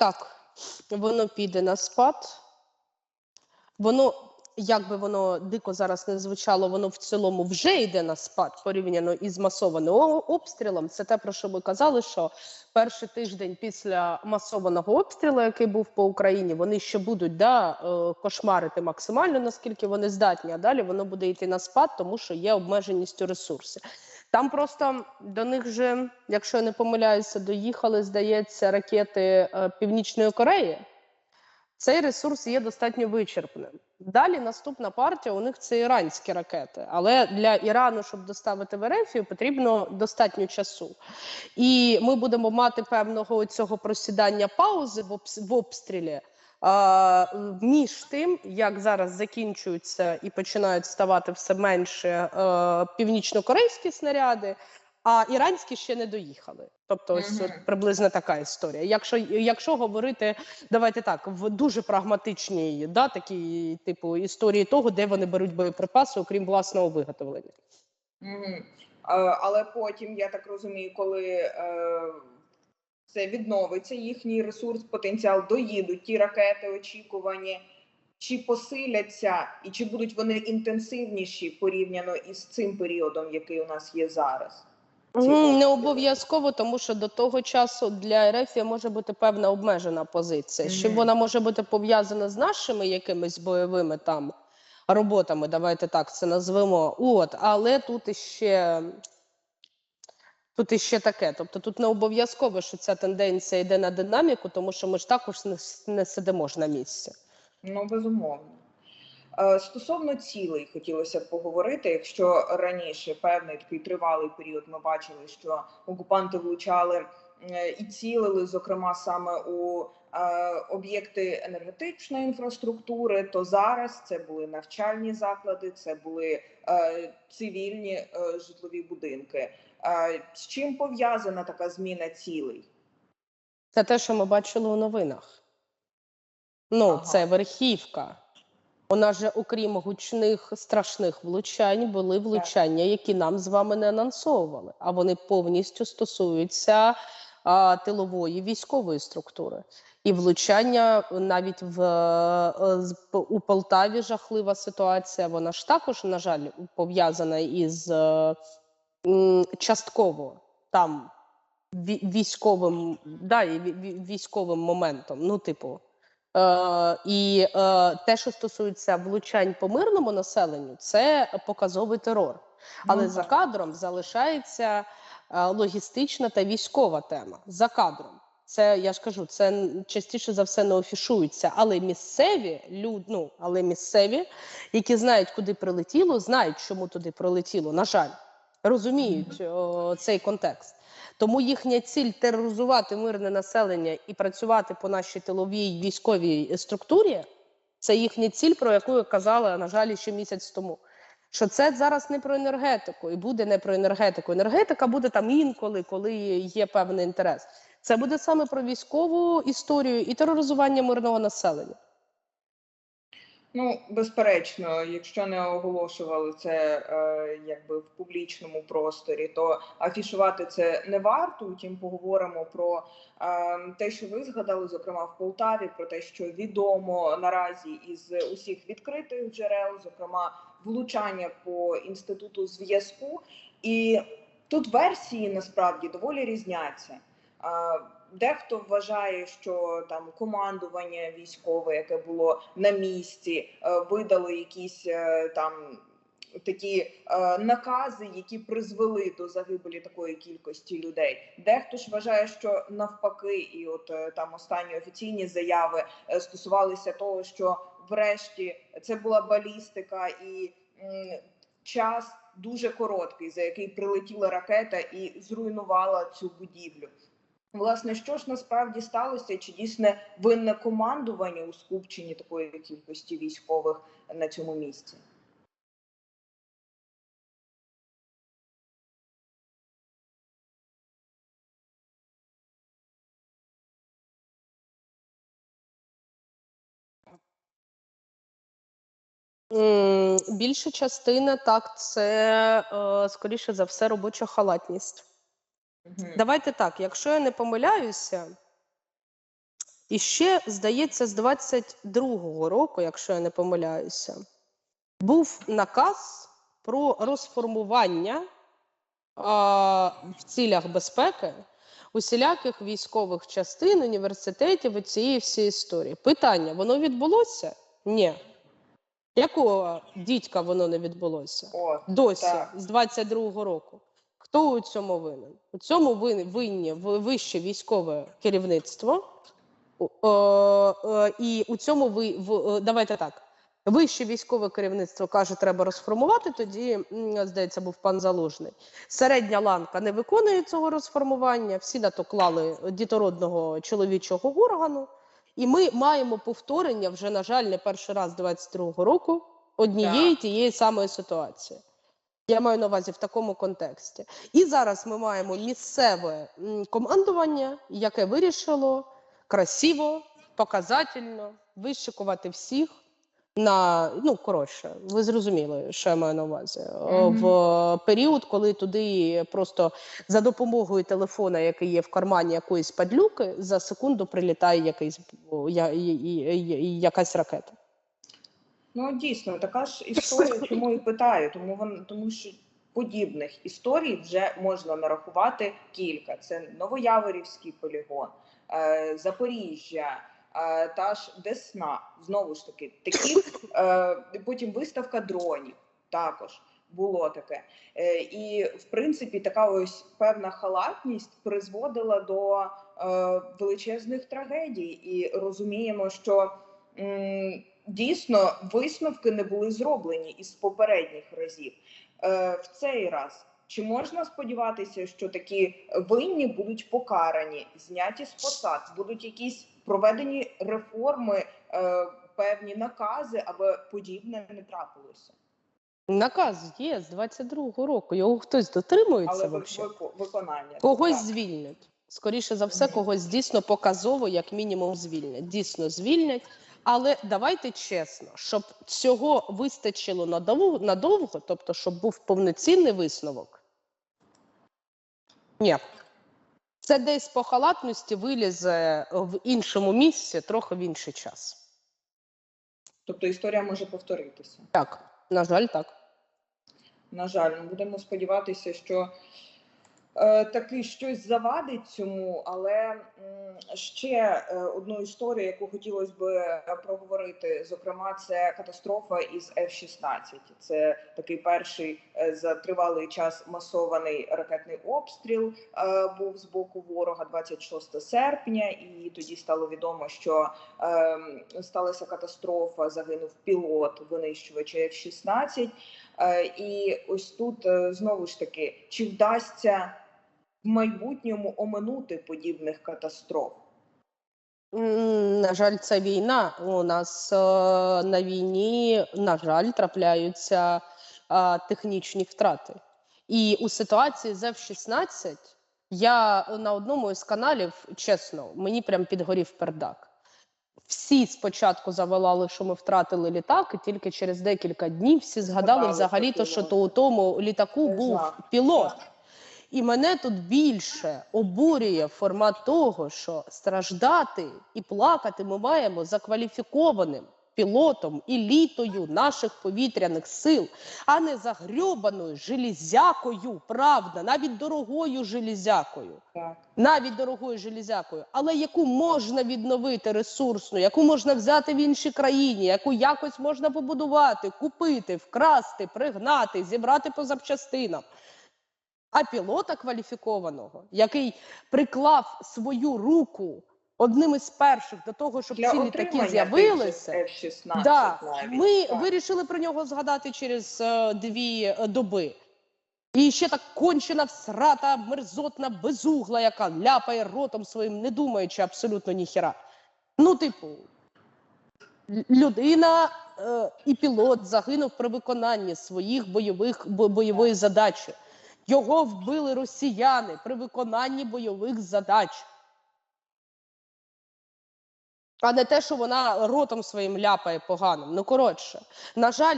так, воно піде на спад. Воно, як би воно дико зараз не звучало, воно в цілому вже йде на спад порівняно із масованим обстрілом. Це те, про що ми казали, що перший тиждень після масованого обстрілу, який був по Україні, вони ще будуть да, е, кошмарити максимально, наскільки вони здатні, а далі воно буде йти на спад, тому що є обмеженість у ресурсі. Там просто до них вже, якщо я не помиляюся, доїхали, здається, ракети е, Північної Кореї. Цей ресурс є достатньо вичерпним. Далі наступна партія у них це іранські ракети. Але для Ірану, щоб доставити в Ерефію, потрібно достатньо часу. І ми будемо мати певного цього просідання паузи в обстрілі. Між тим, як зараз закінчуються і починають ставати все менше е, північно-корейські снаряди, а іранські ще не доїхали. Тобто, ось от приблизно така історія. Якщо, якщо говорити, давайте так, в дуже прагматичній да, такій типу історії того, де вони беруть боєприпаси, окрім власного виготовлення. Е, Але потім, я так розумію, коли е, це відновиться, їхній ресурс, потенціал, доїдуть ті ракети очікувані, чи посиляться, і чи будуть вони інтенсивніші порівняно із цим періодом, який у нас є зараз? Не обов'язково, тому що до того часу для РФ може бути певна обмежена позиція. Мгм. вона може бути пов'язана з нашими якимись бойовими там роботами, давайте так це назвемо. От, але тут іще. Тут іще таке. Тобто тут не обов'язково, що ця тенденція йде на динаміку, тому що ми ж також не, не сидимо ж на місці. Ну, безумовно. Е, Стосовно цілей хотілося б поговорити. Якщо раніше певний такий тривалий період ми бачили, що окупанти влучали і цілили, зокрема саме у об'єкти енергетичної інфраструктури, то зараз це були навчальні заклади, це були е, цивільні е, житлові будинки. Е, З чим пов'язана така зміна цілей? Це те, що ми бачили у новинах. Ну, Ага. це верхівка. У нас же, окрім гучних страшних влучань, були влучання, які нам з вами не анонсовували, а вони повністю стосуються а, тилової військової структури. І влучання навіть в е, у Полтаві жахлива ситуація. Вона ж також, на жаль, пов'язана із е, частково там військовим, да, військовим моментом. Ну, типу, е, і е, те, що стосується влучань по мирному населенню, це показовий терор. Але Ну, за кадром залишається е, логістична та військова тема. За кадром. Це я ж кажу, це частіше за все не офішується. Але місцеві люд, ну, але місцеві, які знають, куди прилетіло, знають, чому туди прилетіло. На жаль, розуміють о, цей контекст. Тому їхня ціль тероризувати мирне населення і працювати по нашій тиловій військовій структурі. Це їхня ціль, про яку я казала, на жаль, ще місяць тому. Що це зараз не про енергетику, і буде не про енергетику. Енергетика буде там інколи, коли є певний інтерес. Це буде саме про військову історію і тероризування мирного населення. Ну, безперечно, якщо не оголошували це е, якби в публічному просторі, то афішувати це не варто. Утім, поговоримо про е, те, що ви згадали, зокрема в Полтаві, про те, що відомо наразі із усіх відкритих джерел, зокрема влучання по інституту зв'язку, і тут версії насправді доволі різняться. Дехто вважає, що там командування військове, яке було на місці, е, видало якісь е, там такі е, накази, які призвели до загибелі такої кількості людей. Дехто ж вважає, що навпаки, і от там останні офіційні заяви стосувалися того, що врешті це була балістика і час дуже короткий, за який прилетіла ракета і зруйнувала цю будівлю. Власне, що ж насправді сталося? Чи дійсно винне командування у скупченні такої кількості військових на цьому місці? Більша частина так, це е, скоріше за все робоча халатність. Давайте так, якщо я не помиляюся, І ще, здається, з 22-го року, якщо я не помиляюся, був наказ про розформування а, в цілях безпеки усіляких військових частин, університетів і цієї всієї історії. Питання: воно відбулося? Ні. Якого дідька воно не відбулося? О, Досі, Так. з 22-го року. Хто у цьому винен? У цьому вин- винні вище військове керівництво. І у цьому ви давайте так. Вище військове керівництво каже, треба розформувати. Тоді, здається, був пан Залужний. Середня ланка не виконує цього розформування. Всі на то клали дітородного чоловічого органу. І ми маємо повторення вже, на жаль, не перший раз 22-го року однієї тієї самої ситуації. Я маю на увазі в такому контексті. І зараз ми маємо місцеве командування, яке вирішило красиво, показательно вишикувати всіх на ну коротше, ви зрозуміли, що я маю на увазі. Е, Мгм. В період, коли туди просто за допомогою телефона, який є в кармані якоїсь падлюки, за секунду прилітає якийсь я, і- і- якась ракета. Ну дійсно, така ж історія, чому і питаю, тому вон, тому що подібних історій вже можна нарахувати кілька. Це Новояворівський полігон, е, Запоріжжя, е, та ж Десна. Знову ж таки, такі е, потім виставка дронів також. Було таке, е, і в принципі така ось певна халатність призводила до е, величезних трагедій, і розуміємо, що дійсно висновки не були зроблені із попередніх разів. Е, в цей раз чи можна сподіватися, що такі винні будуть покарані, зняті з посад, будуть якісь проведені реформи, е, певні накази, аби подібне не трапилося? Наказ є з 22-го року. Його хтось дотримується Але ви- виконання Когось так. звільнять. Скоріше за все, когось дійсно показово, як мінімум, звільнять. Дійсно звільнять. Але давайте чесно, щоб цього вистачило надовго, надовго, тобто, щоб був повноцінний висновок. Ні. Це десь по халатності вилізе в іншому місці, трохи в інший час. Тобто історія може повторитися. Так, на жаль, так. На жаль, ну, будемо сподіватися, що е, таки щось завадить цьому, але ще е, одну історію, яку хотілося б е, проговорити, зокрема, це катастрофа із F-16. Це такий перший е, за тривалий час масований ракетний обстріл е, був з боку ворога 26 серпня, і тоді стало відомо, що е, сталася катастрофа, загинув пілот винищувача F-16. Е, І ось тут е, знову ж таки, чи вдасться в майбутньому оминути подібних катастроф? На жаль, це війна. У нас е, на війні, на жаль, трапляються технічні втрати. І у ситуації з F-16 я на одному із каналів, чесно, мені прям підгорів пердак. Всі спочатку завалали, що ми втратили літак, і тільки через декілька днів всі згадали Згадали взагалі, то, що то у тому літаку був пілот. І мене тут більше обурює формат того, що страждати і плакати ми маємо за кваліфікованим пілотом, елітою наших повітряних сил, а не за грьобаною железякою, правда, навіть дорогою железякою. Так. Навіть дорогою железякою, але яку можна відновити ресурсно, яку можна взяти в іншій країні, яку якось можна побудувати, купити, вкрасти, пригнати, зібрати по запчастинам. А пілота кваліфікованого, який приклав свою руку одним із перших до того, щоб Для ці літаки з'явилися. тих же F-16 Да, ми Так. вирішили про нього згадати через е, дві е, доби. І ще так кончена всрата, мерзотна безугла, яка ляпає ротом своїм, не думаючи абсолютно ніхіра. Ну, типу, людина е, і пілот загинув при виконанні своїх бойових бо- бойової задачі. Його вбили росіяни при виконанні бойових задач. А не те, що вона ротом своїм ляпає поганим. Ну коротше, на жаль,